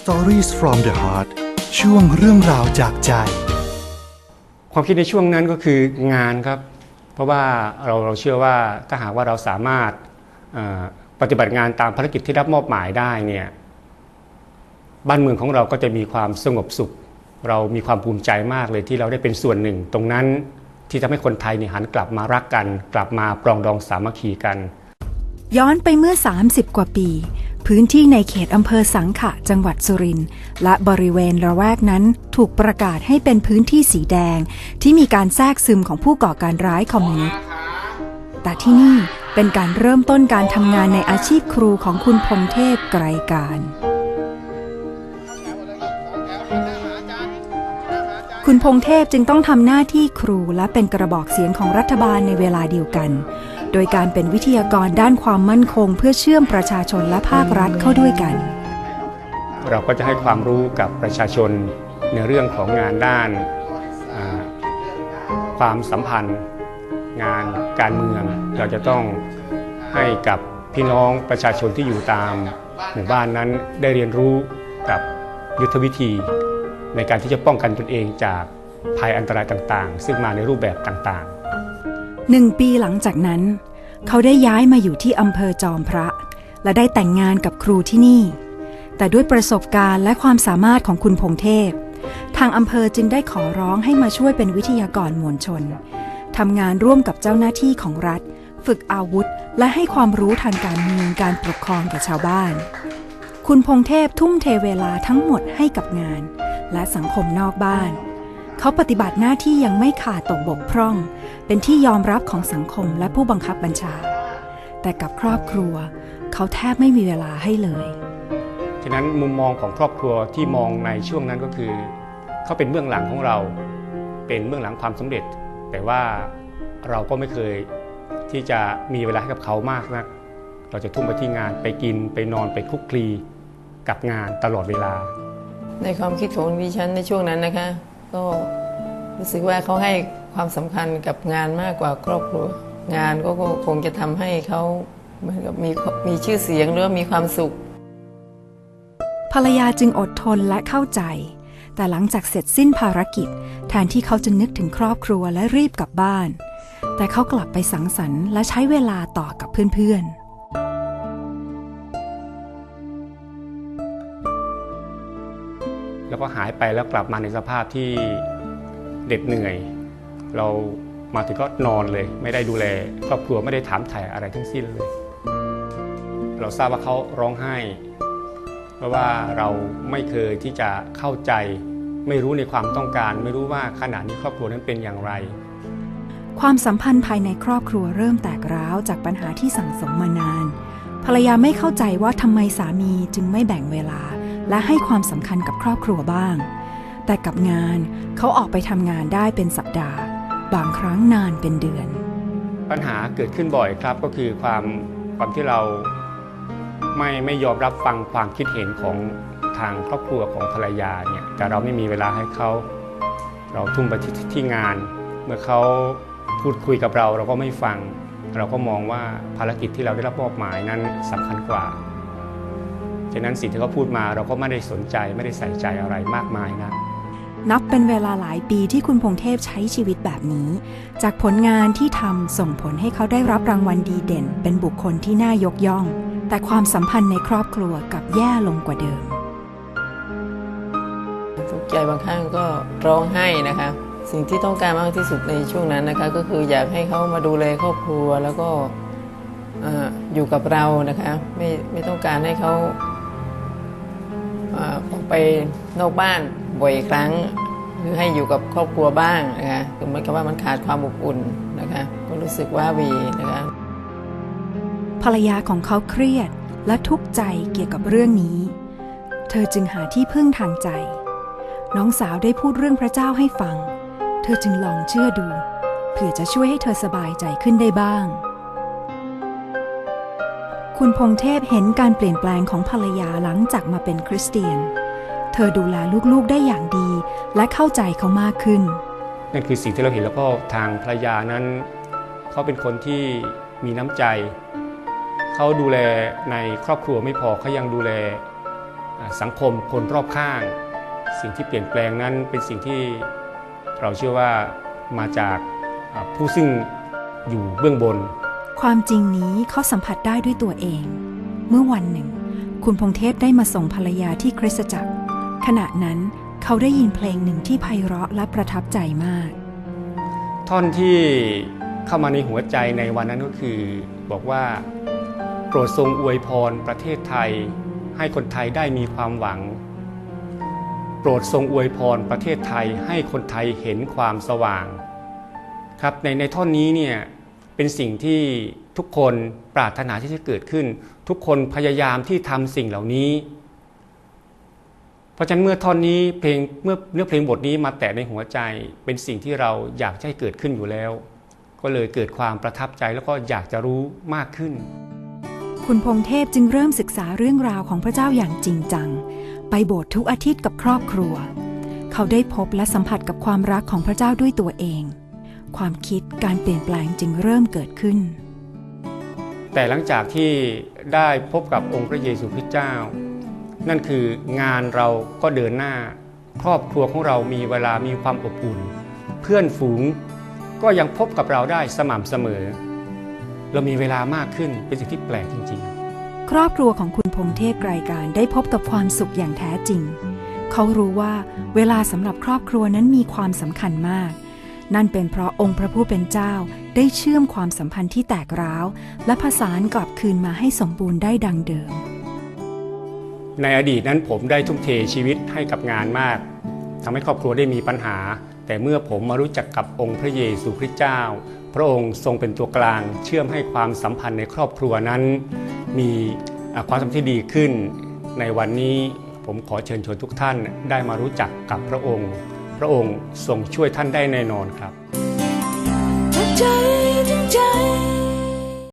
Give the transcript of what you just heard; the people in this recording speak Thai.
Stories from the Heart ช่วงเรื่องราวจากใจ ความคิดในช่วงนั้นก็คืองานครับ เพราะว่าเราเราเชื่อว่าถ้าหากว่าเราสามารถเอ่อปฏิบัติงานตามภารกิจที่รับมอบหมายได้เนี่ยบ้านเมืองของเราก็จะมีความสงบสุข เรามีความภูมิใจมากเลยที่เราได้เป็นส่วนหนึ่ง ตรงนั้นที่ทำให้คนไทยเนี่ยหันกลับมารักกัน กลับมาปรองดองสามัคคีกัน ย้อนไปเมื่อ 30 กว่าปี พื้นที่ในเขตอำเภอสังขะจังหวัดสุรินทร์และบริเวณระแวกนั้นถูกประกาศให้เป็นพื้นที่สีแดง ที่มีการแทรกซึมของผู้ก่อการร้ายคอมมิวนิสต์แต่ที่นี่เป็นการเริ่มต้นการทำงานในอาชีพครูของคุณพงเทพไกรการ คุณพงเทพจึงต้องทำหน้าที่ครูและเป็นกระบอกเสียงของรัฐบาลในเวลาเดียวกัน โดยการเป็นวิทยากรด้านความมั่นคง เพื่อเชื่อมประชาชนและภาครัฐเข้าด้วยกัน เราก็จะให้ความรู้กับประชาชนในเรื่องของงานด้านความสัมพันธ์ งานการเมือง เราจะต้องให้กับพี่น้องประชาชนที่อยู่ตามหมู่บ้านนั้นได้เรียนรู้กับยุทธวิธี ในการที่จะป้องกันตนเองจากภัยอันตรายต่างๆ ซึ่งมาในรูปแบบต่างๆ หนึ่งปีหลังจากนั้น เขาได้ย้ายมาอยู่ที่อำเภอจอมพระ และได้แต่งงานกับครูที่นี่ แต่ด้วยประสบการณ์และความสามารถของคุณพงเทพ ทางอำเภอจึงได้ขอร้องให้มาช่วยเป็นวิทยากรมวลชนทำงานร่วมกับเจ้าหน้าที่ของรัฐ ฝึกอาวุธ และให้ความรู้ทางการเมืองการปกครองแก่ชาวบ้าน คุณพงเทพทุ่มเทเวลาทั้งหมดให้กับงาน และสังคมนอกบ้าน เขาปฏิบัติหน้าที่ยังไม่ขาดตกบกพร่อง เป็นที่ยอมรับของสังคมและผู้บังคับบัญชา แต่กับครอบครัว เขาแทบไม่มีเวลาให้เลยฉะนั้นมุมมองของครอบครัวที่มองในช่วงนั้นก็คือ เขาเป็นเบื้องหลังของเรา เป็นเบื้องหลังความสำเร็จ แต่ว่าเราก็ไม่เคยที่จะมีเวลาให้กับเขามากนักเราจะทุ่มไปที่งานไปกินไปนอนไปคลุกคลีกับงานตลอดเวลา ในความคิดของดิฉันในช่วงนั้นนะคะ ก็รู้สึกว่าเขาให้ความสำคัญกับงานมากกว่าครอบครัว งานก็คงจะทำให้เขาเหมือนกับมีมีชื่อเสียงหรือว่ามีความสุข ภรรยาจึงอดทนและเข้าใจ แต่หลังจากเสร็จสิ้นภารกิจ แทนที่เขาจะนึกถึงครอบครัวและรีบกลับบ้าน แต่เขากลับไปสังสรรค์และใช้เวลาต่อกับเพื่อนๆ ก็หายไปแล้วกลับมาในสภาพที่เด็ดเหนื่อย เรามาถึงก็นอนเลย ไม่ได้ดูแลครอบครัวไม่ได้ถามถ่ายอะไรทั้งสิ้นเลย เราทราบว่าเขาร้องไห้ เพราะว่าเราไม่เคยที่จะเข้าใจ ไม่รู้ในความต้องการ ไม่รู้ว่าขณะนี้ครอบครัวนั้นเป็นอย่างไร ความสัมพันธ์ภายในครอบครัวเริ่มแตกร้าวจากปัญหาที่สั่งสมมานาน ภรรยาไม่เข้าใจว่าทำไมสามีจึงไม่แบ่งเวลา และให้ความสำคัญกับครอบครัวบ้าง แต่กับงานเขาออกไปทำงานได้เป็นสัปดาห์ บางครั้งนานเป็นเดือน ปัญหาเกิดขึ้นบ่อยครับก็คือความความที่เราไม่ไม่ยอมรับฟังความคิดเห็นของทางครอบครัวของภรรยาเนี่ยแต่เราไม่มีเวลาให้เขา เราทุ่มไปที่ที่งาน เมื่อเขาพูดคุยกับเราเราก็ไม่ฟัง เราก็มองว่าภารกิจที่เราได้รับมอบหมายนั้นสำคัญกว่า ฉะนั้นสิ่งที่เขาพูดมาเราก็ไม่ได้สนใจไม่ได้ใส่ใจอะไรมากมายนะนับเป็นเวลาหลายปีที่คุณพงเทพใช้ชีวิตแบบนี้ จากผลงานที่ทำส่งผลให้เขาได้รับรางวัลดีเด่น เป็นบุคคลที่น่ายกย่อง แต่ความสัมพันธ์ในครอบครัวกลับแย่ลงกว่าเดิมทุกข์ใจบางครั้งก็ร้องไห้นะคะ สิ่งที่ต้องการมากที่สุดในช่วงนั้นนะคะ ก็คืออยากให้เขามาดูแลครอบครัวแล้วก็เอ่ออยู่กับเรานะคะ ไม่ไม่ต้องการให้เขาเออกไปนอกบ้านบ่อยครั้ง หรือให้อยู่กับครอบครัวบ้างนะคะคือเหมือนกับว่ามันขาดความอบอุ่นนะคะก็รู้สึกว่าวีนะคะภรรยาของเขาเครียดและทุกข์ใจเกี่ยวกับเรื่องนี้ เธอจึงหาที่พึ่งทางใจ น้องสาวได้พูดเรื่องพระเจ้าให้ฟัง เธอจึงลองเชื่อดู เผื่อจะช่วยให้เธอสบายใจขึ้นได้บ้าง คุณพงเทพเห็นการเปลี่ยนแปลงของภรรยาหลังจากมาเป็นคริสเตียน เธอดูแลลูกๆได้อย่างดี และเข้าใจเขามากขึ้น นั่นคือสิ่งที่เราเห็นแล้วก็ทางภรรยานั้น เขาเป็นคนที่มีน้ำใจ เขาดูแลในครอบครัวไม่พอเขายังดูแลสังคมคนรอบข้าง สิ่งที่เปลี่ยนแปลงนั้นเป็นสิ่งที่เราเชื่อว่ามาจากผู้ซึ่งอยู่เบื้องบน ความจริงนี้เขาสัมผัสได้ด้วยตัวเอง เมื่อวันหนึ่ง คุณพงเทพได้มาส่งภรรยาที่คริสตจักร ขณะนั้นเขาได้ยินเพลงหนึ่งที่ไพเราะและประทับใจมาก ท่อนที่เข้ามาในหัวใจในวันนั้นก็คือ บอกว่าโปรดทรงอวยพรประเทศไทย ให้คนไทยได้มีความหวัง โปรดทรงอวยพรประเทศไทยให้คนไทยเห็นความสว่าง ครับในในท่อนนี้เนี่ย เป็นสิ่งที่ทุกคนปรารถนาที่จะเกิดขึ้น ทุกคนพยายามที่ทำสิ่งเหล่านี้ เพราะฉะนั้นเมื่อท่อนนี้เพลงเมื่อเนื้อเพลงบทนี้มาแตะในหัวใจ เป็นสิ่งที่เราอยากให้เกิดขึ้นอยู่แล้ว ก็เลยเกิดความประทับใจแล้วก็อยากจะรู้มากขึ้น คุณพงเทพจึงเริ่มศึกษาเรื่องราวของพระเจ้าอย่างจริงจัง ไปโบสถ์ทุกอาทิตย์กับครอบครัว เขาได้พบและสัมผัสกับความรักของพระเจ้าด้วยตัวเอง ความคิดการเปลี่ยนแปลงจึงเริ่มเกิดขึ้น แต่หลังจากที่ได้พบกับองค์พระเยซูคริสต์เจ้า นั่นคืองานเราก็เดินหน้า ครอบครัวของเรามีเวลามีความอบอุ่น เพื่อนฝูงก็ยังพบกับเราได้สม่ำเสมอ เรามีเวลามากขึ้นเป็นสิ่งที่แปลกจริง ๆ ครอบครัวของคุณพงเทพไกรการได้พบกับความสุขอย่างแท้จริง เขารู้ว่าเวลาสำหรับครอบครัวนั้นมีความสำคัญมาก นั่นเป็นเพราะองค์พระผู้เป็นเจ้าได้เชื่อมความสัมพันธ์ที่แตกร้าว และผสานกลับคืนมาให้สมบูรณ์ได้ดังเดิม ในอดีตนั้นผมได้ทุ่มเทชีวิตให้กับงานมากทำให้ครอบครัวได้มีปัญหา แต่เมื่อผมมารู้จักกับองค์พระเยซูคริสต์เจ้า พระองค์ทรงเป็นตัวกลาง เชื่อมให้ความสัมพันธ์ในครอบครัวนั้น มีความสัมพันธ์ที่ดีขึ้น ในวันนี้ผมขอเชิญชวนทุกท่านได้มารู้จักกับพระองค์ พระองค์ทรงช่วยท่านได้แน่นอนครับ